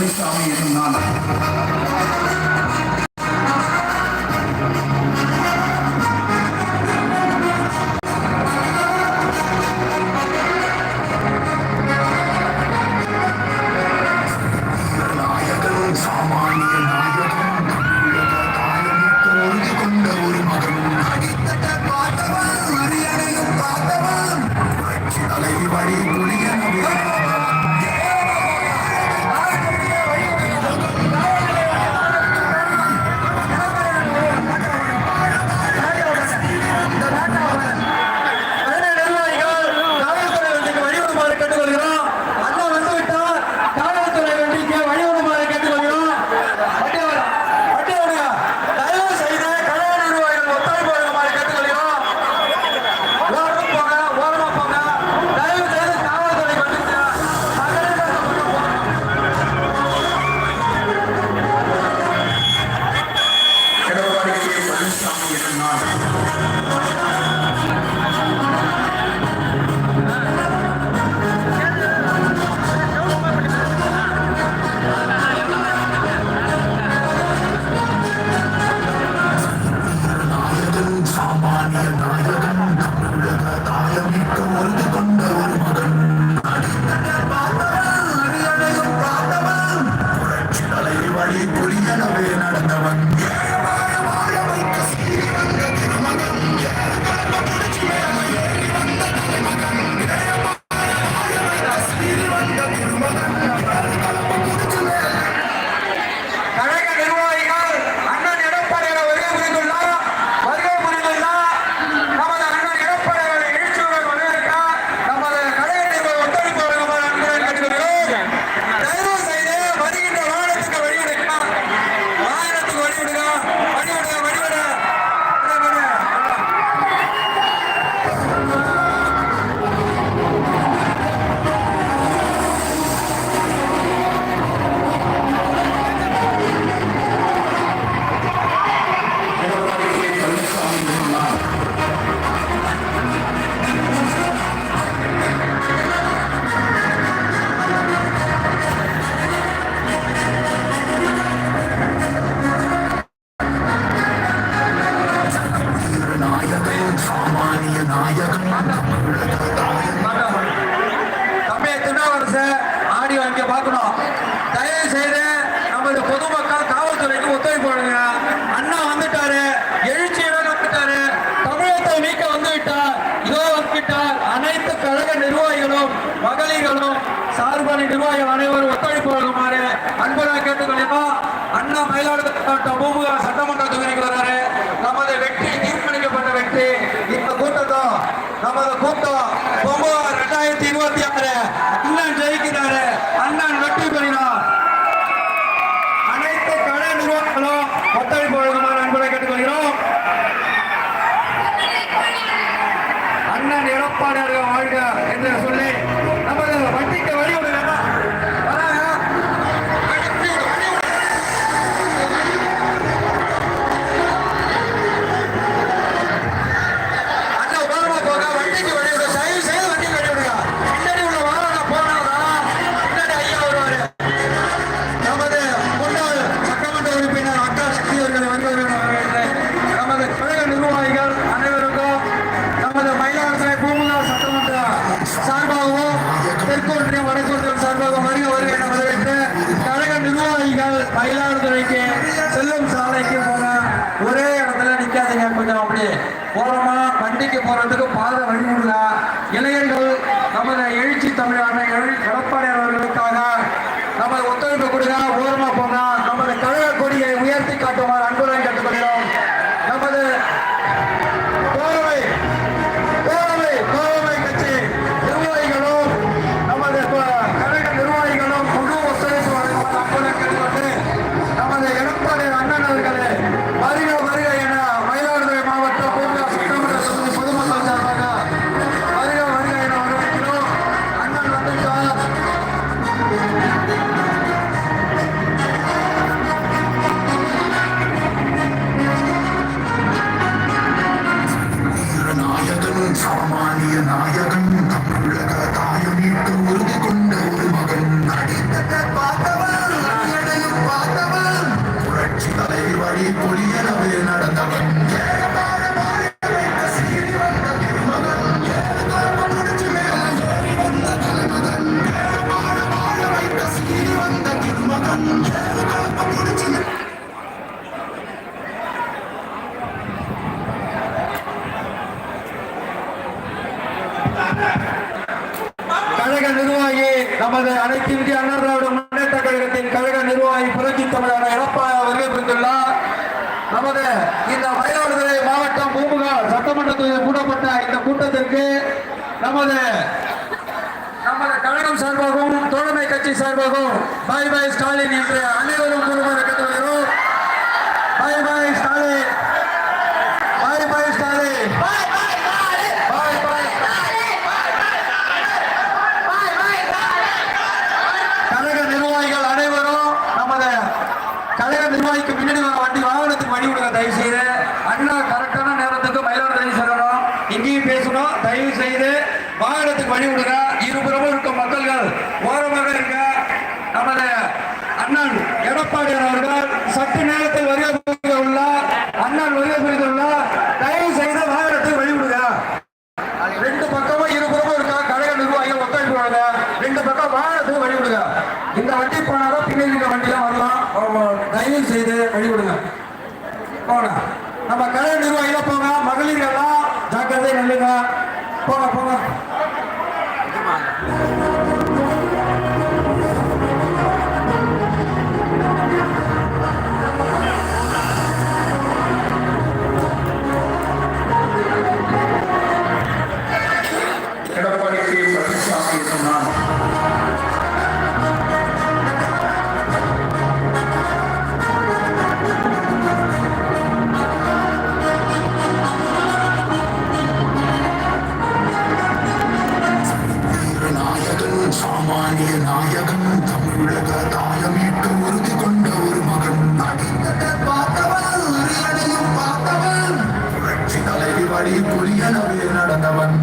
Kalisami Nanak. I'm on the நிர்வாகி அனைவரும் ஒத்துழைப்பு வழங்குமாறு அன்பதாக கேட்டுக்கொள்ளிப்போம் அண்ணா மயிலாடுதுறை மாவட்டம் பூமுகா சட்டமன்ற தொகுதிக்குள்ளாரு நமது வெற்றி தீர்மானிக்கப்பட்ட வெற்றி. இந்த கூட்டத்தோம் நமது கூட்டம் பூமுகா ரெண்டாயிரத்தி இருபத்தி ஆறு. அண்ணன் ஜெயிக்கிறாரு. அண்ணன் வெற்றி நமது நமது கழகம் சார்பாகவும் தோழமை கட்சி சார்பாகவும் பாய் பாய் ஸ்டாலின் என்று அனைவரும் குழும கட்டு மானிய நாயகன் தமிழக தாயமீட்டு உறுதி கொண்ட ஒரு மகன் புரட்சி தலைவி வழி புரியனவே நடந்தவன்.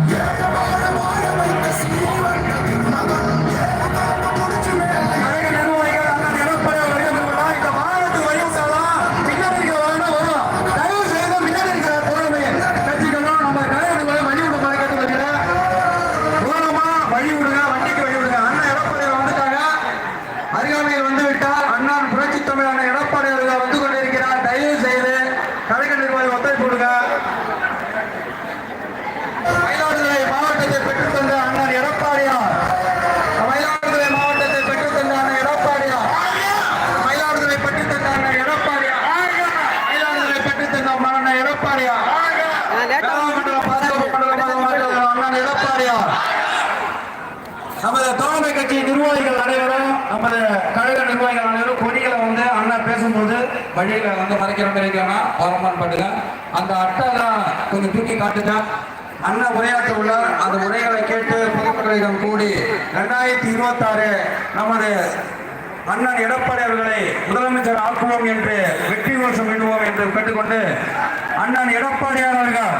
கட்சி நிர்வாகிகள் அனைவரும் நமது கழக நிர்வாகிகள் அனைவரும் கொடிகளை வந்து அண்ணா பேசும்போது வழியில வந்து மறைக்கிற மறைக்கிறானா பாரம்பான் பாட்டுல. அந்த அட்டை தான் கொஞ்சம் தூக்கி காட்டுங்க அண்ணா உரையாற்ற உள்ளார் அந்த உரைகளை கேட்டு பொதுமக்களிடம் கூடி ரெண்டாயிரத்தி இருபத்தி ஆறு நமது அண்ணன் எடப்பாடி அவர்களை முதலமைச்சர் ஆக்குவோம் என்று வெற்றி கோஷம் விடுவோம் என்று கேட்டுக்கொண்டு அண்ணன் எடப்பாடியார் அவர்கள்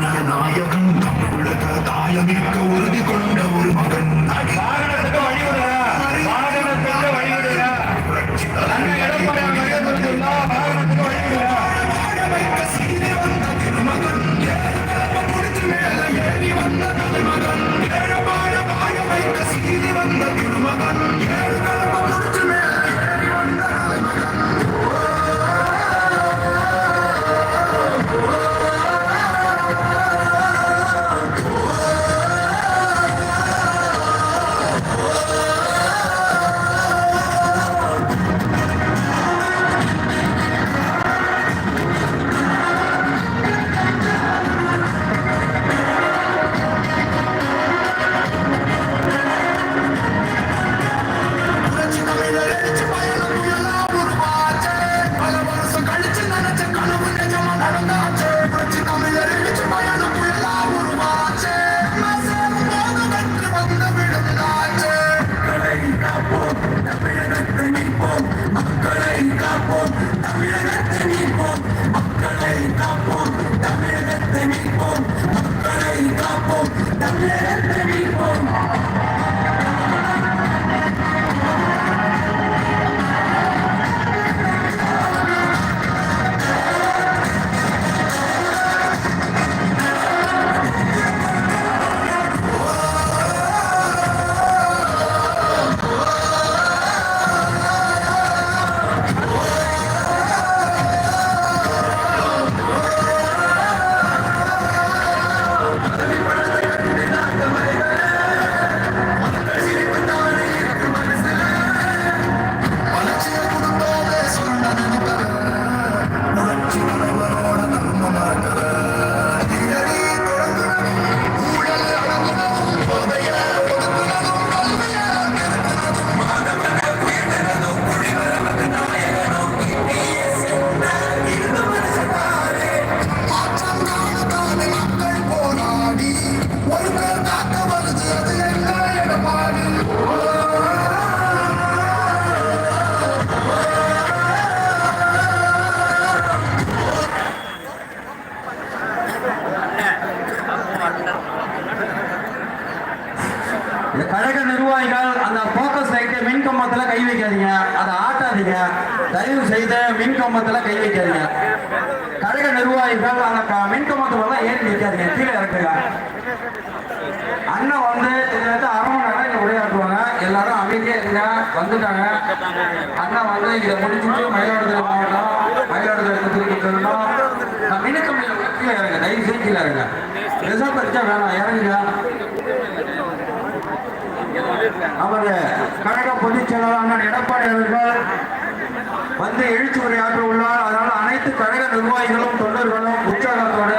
ஜனநாயகம் தமிழக தாயமிக்க உறுதி கொண்ட ஒரு மகன் வாகனத்துக்கு ஆட்டாதீங்க தயவு வைக்காதீங்க கழக நிர்வாகிகள் அந்த க- மின் ஏறி நிற்காதீங்க கீழே இறக்குங்க. அண்ணன் வந்து கிட்டத்தட்ட அரை மணி நேரம் இங்க உரையாற்றுவாங்க எல்லாரும் அமைதியா இருங்க. வந்துட்டாங்க. அண்ணன் வந்து இதை முடிச்சுட்டு மயிலாடுதுறை மாவட்டம் மயிலாடுதுறை திருப்பி சொல்லணும் நான் மினுக்கம் கீழே இறங்க தயவு செய்து கீழே இறங்க ரிசர்வ் பரிச்சா வேணாம். இறங்குங்க. நமது கழக பொதுச் செயலாளர் எடப்பாடி அவர்கள் வந்து எழுச்சி உரையாற்ற உள்ளார். அதனால் அனைத்து கழக நிர்வாகிகளும் தொண்டர்களும் உற்சாகத்தோடு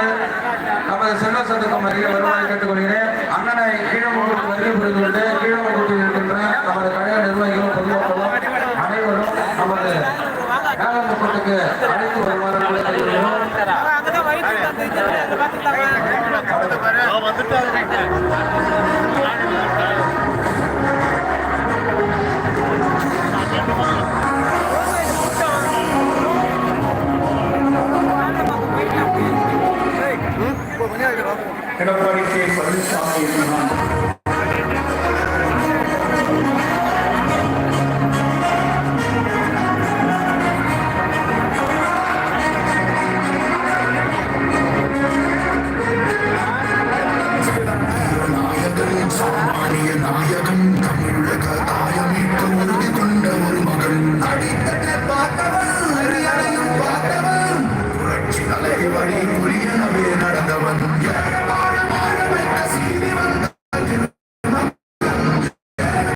நமது செல்வ சதுக்கம் அருகே வருவாய் கேட்டுக்கொள்கிறேன். அண்ணனை கீழமுகூர் வருகை புரிந்து கொண்டு கீழமுகூரில் இருக்கின்ற நமது கழக நிர்வாகிகளும் பொதுமக்களும் அனைவரும் நமது மேலமுகூட்டுக்கு அழைத்து வருமாறு கேட்டுக்கொள்கிறோம் எடப்பாடி கே பழனிசாமி நான்